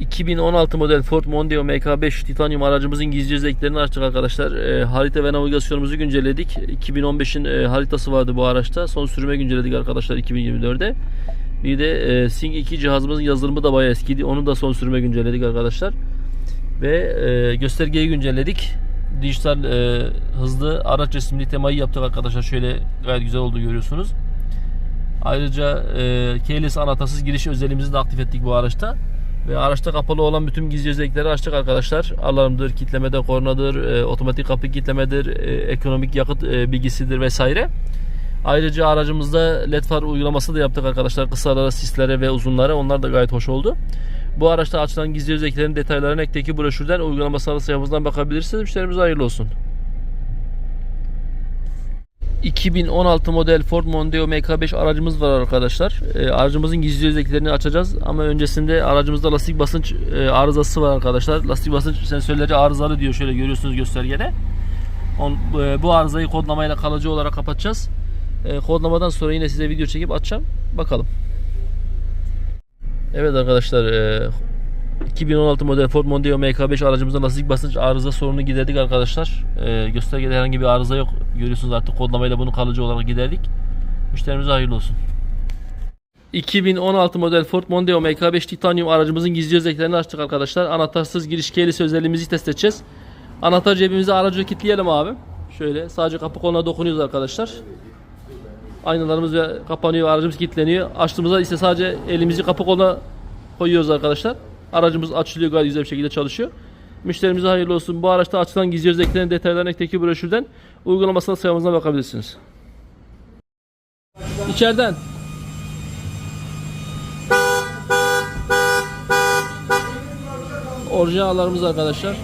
2016 model Ford Mondeo MK5 Titanium aracımızın gizli özelliklerini açtık arkadaşlar. E, harita ve navigasyonumuzu güncelledik. 2015'in e, haritası vardı bu araçta. Son sürüme güncelledik arkadaşlar 2024'de. Bir de e, Sync 2 cihazımızın yazılımı da bayağı eskiydi. Onu da son sürüme güncelledik arkadaşlar. Ve e, göstergeyi güncelledik. Dijital e, hızlı araç resimli temayı yaptık arkadaşlar. Şöyle gayet güzel oldu görüyorsunuz. Ayrıca e, keyless anahtarsız giriş özelliğimizi de aktif ettik bu araçta. Ve araçta kapalı olan bütün gizli özellikleri açtık arkadaşlar. Alarmdır, kitlemede kornadır, e, otomatik kapı kitlemedir, e, ekonomik yakıt e, bilgisidir vesaire. Ayrıca aracımızda led far uygulaması da yaptık arkadaşlar. Kısalara, sislere ve uzunlara. Onlar da gayet hoş oldu. Bu araçta açılan gizli özelliklerin detaylarına ekteki broşürden uygulama sayfamızdan bakabilirsiniz. Müşterimize hayırlı olsun. 2016 model Ford Mondeo MK5 aracımız var arkadaşlar. E, aracımızın gizli özelliklerini açacağız ama öncesinde aracımızda lastik basınç e, arızası var arkadaşlar. Lastik basınç sensörleri arızalı diyor şöyle görüyorsunuz göstergede. On, e, bu arızayı kodlamayla kalıcı olarak kapatacağız. E, kodlamadan sonra yine size video çekip açacağım. Bakalım. Evet arkadaşlar e, 2016 model Ford Mondeo MK5 aracımızda lastik basınç arıza sorunu giderdik arkadaşlar. E, göstergede herhangi bir arıza yok. Görüyorsunuz artık kodlamayla bunu kalıcı olarak giderdik. Müşterimize hayırlı olsun. 2016 model Ford Mondeo MK5 Titanium aracımızın gizli özelliklerini açtık arkadaşlar. Anahtarsız giriş keylisi özelliğimizi test edeceğiz. Anahtar cebimize aracı kilitleyelim abi. Şöyle sadece kapı koluna dokunuyoruz arkadaşlar. Aynalarımız kapanıyor, aracımız kilitleniyor. Açtığımızda ise sadece elimizi kapı koluna koyuyoruz arkadaşlar. Aracımız açılıyor gayet güzel bir şekilde çalışıyor. Müşterimize hayırlı olsun. Bu araçta açılan gizli özelliklerin detaylarına ekteki broşürden uygulamasına sayfamızdan bakabilirsiniz. İçeriden. Orijinal alarmımız arkadaşlar.